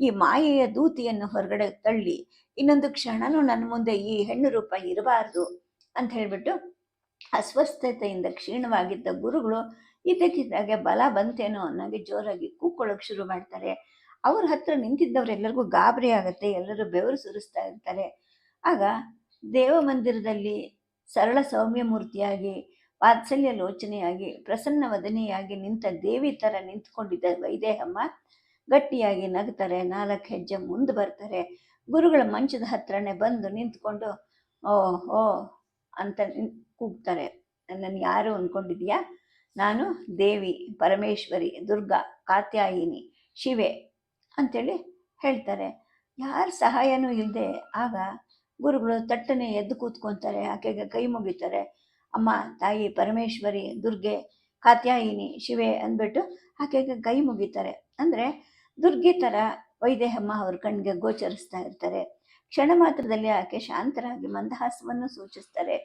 ಈ ಮಾಯೆಯ ದೂತಿಯನ್ನು ಹೊರಗಡೆ ತಳ್ಳಿ, ಇನ್ನೊಂದು ಕ್ಷಣನೂ ನನ್ನ ಮುಂದೆ ಈ ಹೆಣ್ಣು ರೂಪ ಇರಬಾರ್ದು ಅಂತ ಹೇಳಿಬಿಟ್ಟು ಅಸ್ವಸ್ಥತೆಯಿಂದ ಕ್ಷೀಣವಾಗಿದ್ದ ಗುರುಗಳು ಇದ್ದಕ್ಕಿದ್ದಾಗೆ ಬಲ ಬಂತೇನೋ ಅನ್ನೋಂಗೆ ಜೋರಾಗಿ ಕೂಕ್ಕೊಳ್ಳೋಕೆ ಶುರು ಮಾಡ್ತಾರೆ. ಅವ್ರ ಹತ್ರ ನಿಂತಿದ್ದವರೆಲ್ಲರಿಗೂ ಗಾಬರಿ ಆಗುತ್ತೆ, ಎಲ್ಲರೂ ಬೆವರು ಸುರಿಸ್ತಾ ಇರ್ತಾರೆ. ಆಗ ದೇವ ಮಂದಿರದಲ್ಲಿ ಸರಳ ಸೌಮ್ಯ ಮೂರ್ತಿಯಾಗಿ ವಾತ್ಸಲ್ಯ ಲೋಚನೆಯಾಗಿ, ಪ್ರಸನ್ನ ವದನೆಯಾಗಿ ನಿಂತ ದೇವಿ ಥರ ನಿಂತ್ಕೊಂಡಿದ್ದ ವೈದೇಹಮ್ಮ ಗಟ್ಟಿಯಾಗಿ ನಗ್ತಾರೆ, ನಾಲ್ಕು ಹೆಜ್ಜೆ ಮುಂದೆ ಬರ್ತಾರೆ. ಗುರುಗಳ ಮಂಚದ ಹತ್ರನೇ ಬಂದು ನಿಂತ್ಕೊಂಡು, ಓ ಓ ಅಂತ ಕೂಗ್ತಾರೆ. ನನ್ನನ್ನು ಯಾರು ಅಂದ್ಕೊಂಡಿದ್ಯಾ ನಾನು ದೇವಿ, ಪರಮೇಶ್ವರಿ, ದುರ್ಗಾ, ಕಾತ್ಯಾಯಿನಿ, ಶಿವೆ ಅಂತೇಳಿ ಹೇಳ್ತಾರೆ. ಯಾರ ಸಹಾಯನೂ ಇಲ್ಲದೆ ಆಗ ಗುರುಗಳು ತಟ್ಟನೆ ಎದ್ದು ಕೂತ್ಕೊತಾರೆ, ಆಕೆಗೆ ಕೈ ಮುಗಿತಾರೆ. ಅಮ್ಮ, ತಾಯಿ, ಪರಮೇಶ್ವರಿ, ದುರ್ಗೆ, ಕಾತ್ಯಾಯಿನಿ, ಶಿವೆ ಅಂದ್ಬಿಟ್ಟು ಆಕೆಗೆ ಕೈ ಮುಗಿತಾರೆ. ಅಂದರೆ ದುರ್ಗೆ ಥರ ವೈದೇಹಮ್ಮ ಅವ್ರ ಕಣ್ಣಿಗೆ ಗೋಚರಿಸ್ತಾ ಇರ್ತಾರೆ. ಕ್ಷಣ ಮಾತ್ರದಲ್ಲಿ ಆಕೆ ಶಾಂತರಾಗಿ ಮಂದಹಾಸವನ್ನು ಸೂಚಿಸ್ತಾರೆ.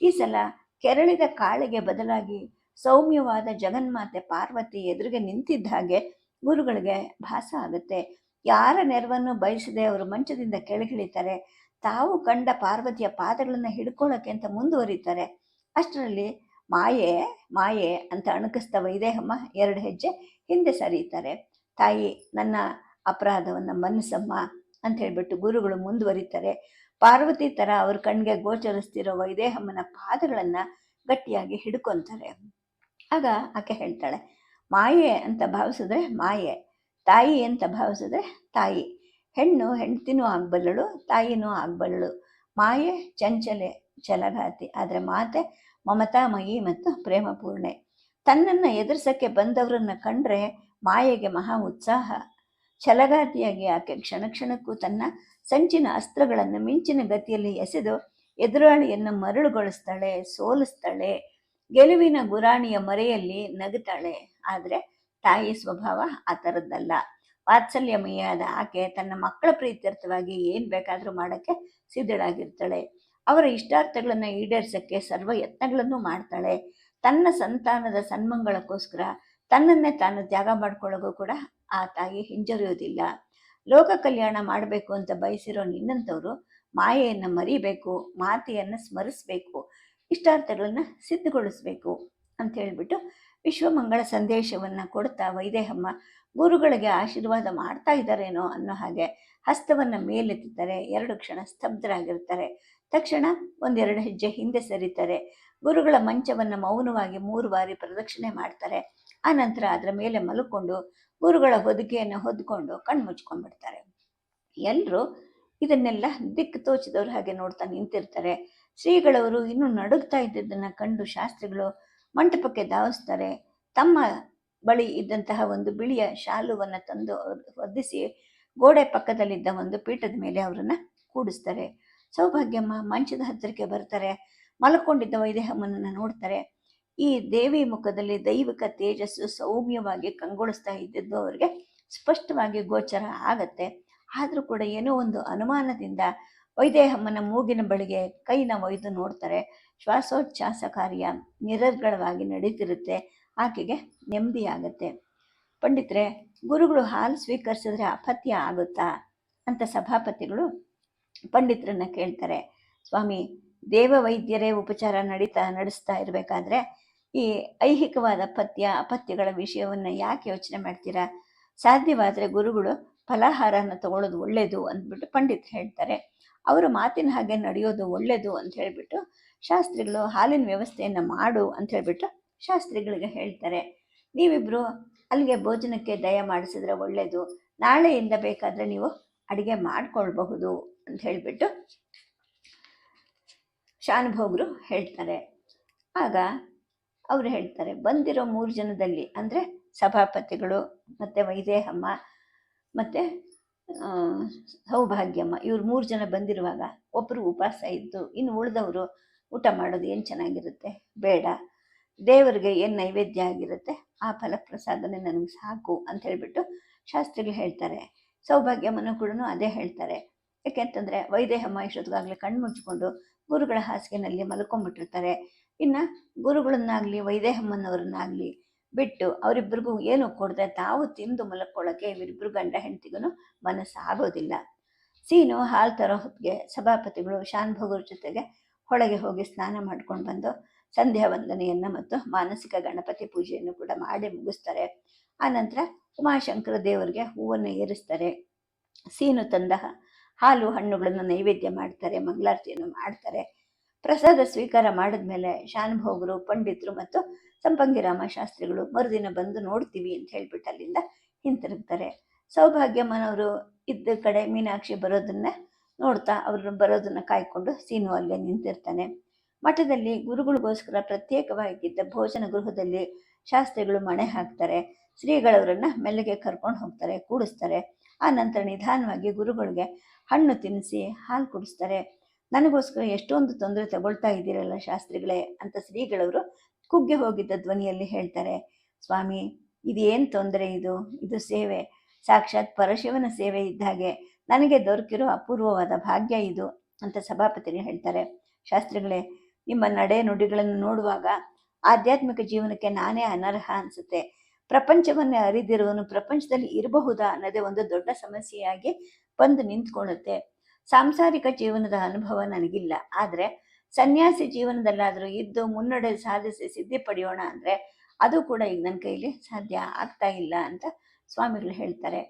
ಈ ಸಲ ಕೆರಳಿದ ಕಾಳಿಗೆ ಬದಲಾಗಿ ಸೌಮ್ಯವಾದ ಜಗನ್ಮಾತೆ ಪಾರ್ವತಿ ಎದುರಿಗೆ ನಿಂತಿದ್ದ ಹಾಗೆ ಗುರುಗಳಿಗೆ ಭಾಸ ಆಗುತ್ತೆ. ಯಾರ ನೆರವನ್ನು ಬಯಸದೆ ಅವರು ಮಂಚದಿಂದ ಕೆಳಗಿಳಿತಾರೆ. ತಾವು ಕಂಡ ಪಾರ್ವತಿಯ ಪಾದಗಳನ್ನು ಹಿಡ್ಕೊಳ್ಳೋಕೆ ಅಂತ ಮುಂದುವರಿತಾರೆ. ಅಷ್ಟರಲ್ಲಿ ಮಾಯೆ ಮಾಯೆ ಅಂತ ಅಣಕಿಸ್ತಾ ವೈದೇಹಮ್ಮ ಎರಡು ಹೆಜ್ಜೆ ಹಿಂದೆ ಸರಿತಾರೆ ತಾಯಿ, ನನ್ನ ಅಪರಾಧವನ್ನು ಮನ್ನಿಸಮ್ಮ ಅಂತ ಹೇಳಿಬಿಟ್ಟು ಗುರುಗಳು ಮುಂದುವರಿತಾರೆ. ಪಾರ್ವತಿ ಥರ ಅವ್ರ ಕಣ್ಗೆ ಗೋಚರಿಸ್ತಿರೋ ವೈದೇಹಮ್ಮನ ಪಾದಗಳನ್ನು ಗಟ್ಟಿಯಾಗಿ ಹಿಡ್ಕೊತಾರೆ. ಆಗ ಆಕೆ ಹೇಳ್ತಾಳೆ, ಮಾಯೆ ಅಂತ ಭಾವಿಸಿದ್ರೆ ಮಾಯೆ, ತಾಯಿ ಅಂತ ಭಾವಿಸಿದ್ರೆ ತಾಯಿ. ಹೆಣ್ಣು ಹೆಂಡ್ತಿನೂ ಆಗಬಲ್ಲಳು, ತಾಯಿನೂ ಆಗಬಲ್ಲಳು. ಮಾಯೆ ಚಂಚಲೆ ಛಲಘಾತಿ ಆದರೆ ಮಾತೆ ಮಮತಾಮಯಿ ಮತ್ತು ಪ್ರೇಮಪೂರ್ಣೆ. ತನ್ನನ್ನು ಎದುರಿಸಕ್ಕೆ ಬಂದವರನ್ನ ಕಂಡ್ರೆ ಮಾಯೆಗೆ ಮಹಾ ಉತ್ಸಾಹ. ಛಲಘಾತಿಯಾಗಿ ಆಕೆ ಕ್ಷಣ ಕ್ಷಣಕ್ಕೂ ತನ್ನ ಸಂಚಿನ ಅಸ್ತ್ರಗಳನ್ನು ಮಿಂಚಿನ ಗತಿಯಲ್ಲಿ ಎಸೆದು ಎದುರಾಳಿಯನ್ನು ಮರಳುಗೊಳಿಸ್ತಾಳೆ, ಸೋಲಿಸ್ತಾಳೆ. ಗೆಲುವಿನ ಗುರಾಣಿಯ ಮರೆಯಲ್ಲಿ ನಗುತ್ತಾಳೆ. ಆದರೆ ತಾಯಿ ಸ್ವಭಾವ ಆ ಥರದ್ದಲ್ಲ ವಾತ್ಸಲ್ಯಮಯಿಯಾದ ಆಕೆ ತನ್ನ ಮಕ್ಕಳ ಪ್ರೀತ್ಯರ್ಥವಾಗಿ ಏನು ಬೇಕಾದರೂ ಮಾಡೋಕ್ಕೆ ಸಿದ್ಧಳಾಗಿರ್ತಾಳೆ. ಅವರ ಇಷ್ಟಾರ್ಥಗಳನ್ನು ಈಡೇರಿಸೋಕ್ಕೆ ಸರ್ವ ಯತ್ನಗಳನ್ನು ಮಾಡ್ತಾಳೆ. ತನ್ನ ಸಂತಾನದ ಸನ್ಮಂಗಳಕ್ಕೋಸ್ಕರ ತನ್ನನ್ನೇ ತಾನು ತ್ಯಾಗ ಮಾಡ್ಕೊಳ್ಳೋಗೂ ಕೂಡ ಆ ತಾಯಿ ಹಿಂಜರಿಯೋದಿಲ್ಲ ಲೋಕ ಕಲ್ಯಾಣ ಮಾಡಬೇಕು ಅಂತ ಬಯಸಿರೋ ನಿನ್ನಂಥವ್ರು ಮಾಯೆಯನ್ನು ಮರಿಬೇಕು, ಮಾತೆಯನ್ನು ಸ್ಮರಿಸಬೇಕು, ಇಷ್ಟಾರ್ಥಗಳನ್ನ ಸಿದ್ಧಗೊಳಿಸ್ಬೇಕು ಅಂತ ಹೇಳ್ಬಿಟ್ಟು ವಿಶ್ವಮಂಗಳ ಸಂದೇಶವನ್ನು ಕೊಡ್ತಾ ವೈದೇಹಮ್ಮ ಗುರುಗಳಿಗೆ ಆಶೀರ್ವಾದ ಮಾಡ್ತಾ ಇದ್ದಾರೇನೋ ಅನ್ನೋ ಹಾಗೆ ಹಸ್ತವನ್ನು ಮೇಲೆತ್ತಿದ್ದಾರೆ, ಎರಡು ಕ್ಷಣ ಸ್ತಬ್ಧರಾಗಿರ್ತಾರೆ. ತಕ್ಷಣ ಒಂದೆರಡು ಹೆಜ್ಜೆ ಹಿಂದೆ ಸರಿತಾರೆ. ಗುರುಗಳ ಮಂಚವನ್ನು ಮೌನವಾಗಿ ಮೂರು ಬಾರಿ ಪ್ರದಕ್ಷಿಣೆ ಮಾಡ್ತಾರೆ. ಆನಂತರ ಅದರ ಮೇಲೆ ಮಲ್ಕೊಂಡು ಗುರುಗಳ ಹೊದಿಕೆಯನ್ನು ಹೊದ್ಕೊಂಡು ಕಣ್ಣು ಮುಚ್ಕೊಂಡ್ಬಿಡ್ತಾರೆ. ಎಲ್ಲರೂ ಇದನ್ನೆಲ್ಲ ದಿಕ್ಕು ತೋಚಿದವ್ರ ಹಾಗೆ ನೋಡ್ತಾ ನಿಂತಿರ್ತಾರೆ. ಶ್ರೀಗಳವರು ಇನ್ನೂ ನಡುಗ್ತಾ ಇದ್ದಿದ್ದನ್ನು ಕಂಡು ಶಾಸ್ತ್ರಿಗಳು ಮಂಟಪಕ್ಕೆ ಧಾವಿಸ್ತಾರೆ. ತಮ್ಮ ಬಳಿ ಇದ್ದಂತಹ ಒಂದು ಬಿಳಿಯ ಶಾಲುವನ್ನು ತಂದು ಹೊದಿಸಿ ಗೋಡೆ ಪಕ್ಕದಲ್ಲಿದ್ದ ಒಂದು ಪೀಠದ ಮೇಲೆ ಅವರನ್ನ ಕೂಡಿಸ್ತಾರೆ. ಸೌಭಾಗ್ಯಮ್ಮ ಮಂಚದ ಹತ್ತಿರಕ್ಕೆ ಬರ್ತಾರೆ. ಮಲ್ಕೊಂಡಿದ್ದ ವೈದೇಹಮ್ಮನನ್ನು ನೋಡ್ತಾರೆ. ಈ ದೇವಿ ಮುಖದಲ್ಲಿ ದೈವಿಕ ತೇಜಸ್ಸು ಸೌಮ್ಯವಾಗಿ ಕಂಗೊಳಿಸ್ತಾ ಇದ್ದಿದ್ದು ಅವರಿಗೆ ಸ್ಪಷ್ಟವಾಗಿ ಗೋಚರ ಆಗತ್ತೆ. ಆದರೂ ಕೂಡ ಏನೋ ಒಂದು ಅನುಮಾನದಿಂದ ವೈದೇಹಮ್ಮನ ಮೂಗಿನ ಬಳಿಗೆ ಕೈನ ಒಯ್ದು ನೋಡ್ತಾರೆ. ಶ್ವಾಸೋಚ್ಛ್ವಾಸ ಕಾರ್ಯ ನಿರರ್ಗಳವಾಗಿ ನಡೀತಿರುತ್ತೆ. ಆಕೆಗೆ ನೆಮ್ಮದಿ ಆಗುತ್ತೆ. ಪಂಡಿತರೆ, ಗುರುಗಳು ಹಾಲು ಸ್ವೀಕರಿಸಿದ್ರೆ ಅಪತ್ಯ ಆಗುತ್ತಾ? ಅಂತ ಸಭಾಪತಿಗಳು ಪಂಡಿತರನ್ನ ಕೇಳ್ತಾರೆ. ಸ್ವಾಮಿ ದೇವ ವೈದ್ಯರೇ ಉಪಚಾರ ನಡೀತಾ, ನಡೆಸ್ತಾ ಇರಬೇಕಾದ್ರೆ ಈ ಐಹಿಕವಾದ ಪಥ್ಯ ಅಪತ್ಯಗಳ ವಿಷಯವನ್ನು ಯಾಕೆ ಯೋಚನೆ ಮಾಡ್ತೀರಾ? ಸಾಧ್ಯವಾದರೆ ಗುರುಗಳು ಫಲಾಹಾರನ ತಗೊಳ್ಳೋದು ಒಳ್ಳೆಯದು ಅಂದ್ಬಿಟ್ಟು ಪಂಡಿತ್ ಹೇಳ್ತಾರೆ. ಅವರ ಮಾತಿನ ಹಾಗೆ ನಡೆಯೋದು ಒಳ್ಳೆಯದು ಅಂತ ಹೇಳಿಬಿಟ್ಟು ಶಾಸ್ತ್ರಿಗಳು ಹಾಲಿನ ವ್ಯವಸ್ಥೆಯನ್ನು ಮಾಡು ಅಂತ ಹೇಳಿಬಿಟ್ಟು ಶಾಸ್ತ್ರಿಗಳಿಗೆ ಹೇಳ್ತಾರೆ ನೀವಿಬ್ಬರು ಅಲ್ಲಿಗೆ ಭೋಜನಕ್ಕೆ ದಯ ಮಾಡಿಸಿದ್ರೆ ಒಳ್ಳೆಯದು ನಾಳೆಯಿಂದ ಬೇಕಾದರೆ ನೀವು ಅಡುಗೆ ಮಾಡಿಕೊಳ್ಬಹುದು ಅಂತ ಹೇಳಿಬಿಟ್ಟು ಶಾನುಭೋಗರು ಹೇಳ್ತಾರೆ. ಆಗ ಅವರು ಹೇಳ್ತಾರೆ, ಬಂದಿರೋ ಮೂರು ಜನದಲ್ಲಿ ಅಂದರೆ ಸಭಾಪತಿಗಳು, ಮತ್ತು ವೈದೇಹಮ್ಮ, ಮತ್ತು ಸೌಭಾಗ್ಯಮ್ಮ, ಇವ್ರು ಮೂರು ಜನ ಬಂದಿರುವಾಗ ಒಬ್ಬರು ಉಪವಾಸ ಇದ್ದು, ಇನ್ನು ಉಳಿದವರು ಊಟ ಮಾಡೋದು ಏನು ಚೆನ್ನಾಗಿರುತ್ತೆ? ಬೇಡ. ದೇವರಿಗೆ ಏನು ನೈವೇದ್ಯ ಆಗಿರುತ್ತೆ, ಆ ಫಲಪ್ರಸಾದನೆ ನನಗೆ ಸಾಕು ಅಂತ ಹೇಳಿಬಿಟ್ಟು ಶಾಸ್ತ್ರಿಗಳು ಹೇಳ್ತಾರೆ. ಸೌಭಾಗ್ಯಮನು ಕೂಡ ಅದೇ ಹೇಳ್ತಾರೆ. ಯಾಕೆಂತಂದರೆ ವೈದೇಹಮ್ಮ ಇಷ್ಟೊತ್ತಿಗಾಗಲೇ ಕಣ್ಣು ಮುಚ್ಚಿಕೊಂಡು ಗುರುಗಳ ಹಾಸಿಗೆನಲ್ಲಿ ಮಲ್ಕೊಂಡ್ಬಿಟ್ಟಿರ್ತಾರೆ ಇನ್ನು ಗುರುಗಳನ್ನಾಗಲಿ, ವೈದೇಹಮ್ಮನವ್ರನ್ನಾಗಲಿ ಬಿಟ್ಟು ಅವರಿಬ್ಬರಿಗೂ ಏನು ಕೊಡದೆ ತಾವು ತಿಂದು ಮಲ್ಕೊಳ್ಳೋಕ್ಕೆ ಇವರಿಬ್ಬರು ಗಂಡ ಹೆಂಡತಿಗೂ ಮನಸ್ಸಾಗೋದಿಲ್ಲ. ಸೀನು ಹಾಲು ತರೋ ಹೊತ್ತಿಗೆ ಸಭಾಪತಿಗಳು ಶಾನ್ಭೋಗರ ಜೊತೆಗೆ ಹೊಳಗೆ ಹೋಗಿ ಸ್ನಾನ ಮಾಡ್ಕೊಂಡು ಬಂದು ಸಂಧ್ಯಾ ವಂದನೆಯನ್ನು ಮತ್ತು ಮಾನಸಿಕ ಗಣಪತಿ ಪೂಜೆಯನ್ನು ಕೂಡ ಮಾಡಿ ಮುಗಿಸ್ತಾರೆ. ಆನಂತರ ಉಮಾಶಂಕರ ದೇವರಿಗೆ ಹೂವನ್ನು ಏರಿಸ್ತಾರೆ. ಸೀನು ತಂದ ಹಾಲು ಹಣ್ಣುಗಳನ್ನು ನೈವೇದ್ಯ ಮಾಡ್ತಾರೆ, ಮಂಗಳಾರತಿಯನ್ನು ಮಾಡ್ತಾರೆ. ಪ್ರಸಾದ ಸ್ವೀಕಾರ ಮಾಡಿದ್ಮೇಲೆ ಶಾನುಭೋಗರು, ಪಂಡಿತರು ಮತ್ತು ಸಂಪಂಗಿರಾಮ ಶಾಸ್ತ್ರಿಗಳು ಮರುದಿನ ಬಂದು ನೋಡ್ತೀವಿ ಅಂತ ಹೇಳ್ಬಿಟ್ಟು ಅಲ್ಲಿಂದ ಹಿಂತಿರುಗ್ತಾರೆ. ಸೌಭಾಗ್ಯಮ್ಮನವರು ಇದ್ದ ಕಡೆ ಮೀನಾಕ್ಷಿ ಬರೋದನ್ನ ನೋಡ್ತಾ ಅವರು ಬರೋದನ್ನ ಕಾಯ್ಕೊಂಡು ಸೀನು ಅಲ್ಲೇ ನಿಂತಿರ್ತಾನೆ. ಮಠದಲ್ಲಿ ಗುರುಗಳಿಗೋಸ್ಕರ ಪ್ರತ್ಯೇಕವಾಗಿದ್ದ ಭೋಜನ ಗೃಹದಲ್ಲಿ ಶಾಸ್ತ್ರಿಗಳು ಮಣೆ ಹಾಕ್ತಾರೆ. ಶ್ರೀಗಳವರನ್ನ ಮೆಲ್ಲಗೆ ಕರ್ಕೊಂಡು ಹೋಗ್ತಾರೆ, ಕೂಡಿಸ್ತಾರೆ. ಆ ನಂತರ ನಿಧಾನವಾಗಿ ಗುರುಗಳಿಗೆ ಹಣ್ಣು ತಿನ್ನಿಸಿ ಹಾಲು ಕುಡಿಸ್ತಾರೆ. ನನಗೋಸ್ಕರ ಎಷ್ಟೊಂದು ತೊಂದರೆ ತಗೊಳ್ತಾ ಇದ್ದೀರಲ್ಲ ಶಾಸ್ತ್ರಿಗಳೇ ಅಂತ ಶ್ರೀಗಳವರು ಕುಗ್ಗೆ ಹೋಗಿದ್ದ ಧ್ವನಿಯಲ್ಲಿ ಹೇಳ್ತಾರೆ. ಸ್ವಾಮಿ, ಇದೇನು ತೊಂದರೆ ಇದು? ಇದು ಸೇವೆ. ಸಾಕ್ಷಾತ್ ಪರಶಿವನ ಸೇವೆ ಇದ್ದ ಹಾಗೆ ನನಗೆ ದೊರಕಿರೋ ಅಪೂರ್ವವಾದ ಭಾಗ್ಯ ಇದು ಅಂತ ಸಭಾಪತಿಗಳು ಹೇಳ್ತಾರೆ. ಶಾಸ್ತ್ರಿಗಳೇ ನಿಮ್ಮ ನಡೆ ನುಡಿಗಳನ್ನು ನೋಡುವಾಗ ಆಧ್ಯಾತ್ಮಿಕ ಜೀವನಕ್ಕೆ ನಾನೇ ಅನರ್ಹ ಅನಿಸುತ್ತೆ. ಪ್ರಪಂಚವನ್ನೇ ಅರಿದಿರುವನು ಪ್ರಪಂಚದಲ್ಲಿ ಇರಬಹುದಾ ಅನ್ನೋದೇ ಒಂದು ದೊಡ್ಡ ಸಮಸ್ಯೆಯಾಗಿ ಬಂದು ನಿಂತ್ಕೊಳ್ಳುತ್ತೆ. ಸಾಂಸಾರಿಕ ಜೀವನದ ಅನುಭವ ನನಗಿಲ್ಲ. ಆದರೆ ಸನ್ಯಾಸಿ ಜೀವನದಲ್ಲಾದರೂ ಇದ್ದು ಮುನ್ನಡೆ ಸಾಧಿಸಿ ಸಿದ್ಧಿ ಪಡೆಯೋಣ ಅಂದರೆ ಅದು ಕೂಡ ಈಗ ನನ್ನ ಕೈಲಿ ಸಾಧ್ಯ ಆಗ್ತಾ ಇಲ್ಲ ಅಂತ ಸ್ವಾಮಿಗಳು ಹೇಳ್ತಾರೆ.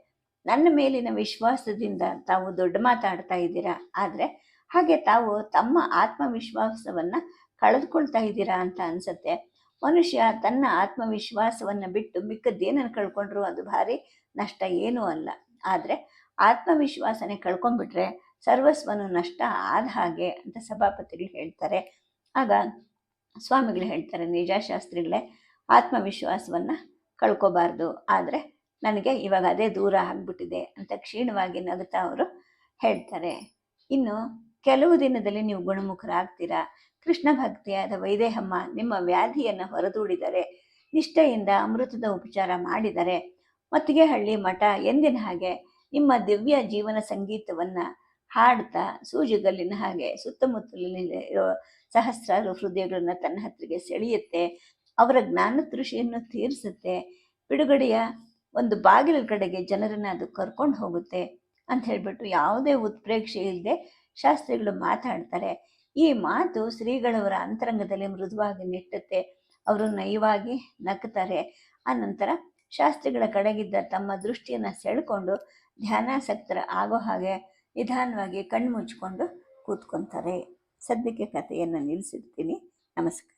ನನ್ನ ಮೇಲಿನ ವಿಶ್ವಾಸದಿಂದ ತಾವು ದೊಡ್ಡ ಮಾತಾಡ್ತಾ ಇದ್ದೀರಾ? ಆದರೆ ಹಾಗೆ ತಾವು ತಮ್ಮ ಆತ್ಮವಿಶ್ವಾಸವನ್ನು ಕಳೆದುಕೊಳ್ತಾ ಇದ್ದೀರಾ ಅಂತ ಅನ್ಸುತ್ತೆ. ಮನುಷ್ಯ ತನ್ನ ಆತ್ಮವಿಶ್ವಾಸವನ್ನು ಬಿಟ್ಟು ಮಿಕ್ಕದ್ದೇನನ್ನು ಕಳ್ಕೊಂಡ್ರು ಅದು ಭಾರಿ ನಷ್ಟ ಏನೂ ಅಲ್ಲ. ಆದರೆ ಆತ್ಮವಿಶ್ವಾಸನೆ ಕಳ್ಕೊಂಡ್ಬಿಟ್ರೆ ಸರ್ವಸ್ವನು ನಷ್ಟ ಆದ ಹಾಗೆ ಅಂತ ಸಭಾಪತಿಗಳು ಹೇಳ್ತಾರೆ. ಆಗ ಸ್ವಾಮಿಗಳು ಹೇಳ್ತಾರೆ ನಿಜಾಶಾಸ್ತ್ರಿಗಳೇ ಆತ್ಮವಿಶ್ವಾಸವನ್ನು ಕಳ್ಕೋಬಾರ್ದು. ಆದರೆ ನನಗೆ ಇವಾಗ ಅದೇ ದೂರ ಆಗ್ಬಿಟ್ಟಿದೆ ಅಂತ ಕ್ಷೀಣವಾಗಿ ನಗುತ್ತಾ ಅವರು ಹೇಳ್ತಾರೆ. ಇನ್ನು ಕೆಲವು ದಿನದಲ್ಲಿ ನೀವು ಗುಣಮುಖರಾಗ್ತೀರಾ? ಕೃಷ್ಣ ಭಕ್ತಿಯಾದ ವೈದೇಹಮ್ಮ ನಿಮ್ಮ ವ್ಯಾಧಿಯನ್ನು ಹೊರದೂಡಿದರೆ, ನಿಷ್ಠೆಯಿಂದ ಅಮೃತದ ಉಪಚಾರ ಮಾಡಿದರೆ, ಮತ್ತಿಗೆಹಳ್ಳಿ ಮಠ ಎಂದಿನ ಹಾಗೆ ನಿಮ್ಮ ದಿವ್ಯ ಜೀವನ ಸಂಗೀತವನ್ನು ಹಾಡ್ತಾ ಸೂಜಿಗಲ್ಲಿನ ಹಾಗೆ ಸುತ್ತಮುತ್ತಲಿರೋ ಸಹಸ್ರಾರು ಹೃದಯಗಳನ್ನ ತನ್ನ ಹತ್ತಿರಗೆ ಸೆಳೆಯುತ್ತೆ, ಅವರ ಜ್ಞಾನ ತೃಷಿಯನ್ನು ತೀರಿಸುತ್ತೆ, ಬಿಡುಗಡೆಯ ಒಂದು ಬಾಗಿಲ ಕಡೆಗೆ ಜನರನ್ನ ಅದು ಕರ್ಕೊಂಡು ಹೋಗುತ್ತೆ ಅಂತ ಹೇಳ್ಬಿಟ್ಟು ಯಾವುದೇ ಉತ್ಪ್ರೇಕ್ಷೆ ಇಲ್ಲದೆ ಶಾಸ್ತ್ರಿಗಳು ಮಾತಾಡ್ತಾರೆ, ಈ ಮಾತು ಶ್ರೀಗಳವರ ಅಂತರಂಗದಲ್ಲಿ ಮೃದುವಾಗಿ ನೆಟ್ಟುತ್ತೆ. ಅವರು ನಯವಾಗಿ ನಗ್ತಾರೆ. ಆನಂತರ ನಂತರ ಶಾಸ್ತ್ರಿಗಳ ಕಡೆಗಿದ್ದ ತಮ್ಮ ದೃಷ್ಟಿಯನ್ನು ಸೆಳ್ಕೊಂಡು ಧ್ಯಾನಾಸಕ್ತರ ಆಗೋ ಹಾಗೆ ನಿಧಾನವಾಗಿ ಕೂತ್ಕೊಂತಾರೆ ಕೂತ್ಕೊತಾರೆ. ಸದ್ಯಕ್ಕೆ ಕಥೆಯನ್ನು ನಿಲ್ಲಿಸಿರ್ತೀನಿ ನಮಸ್ಕಾರ.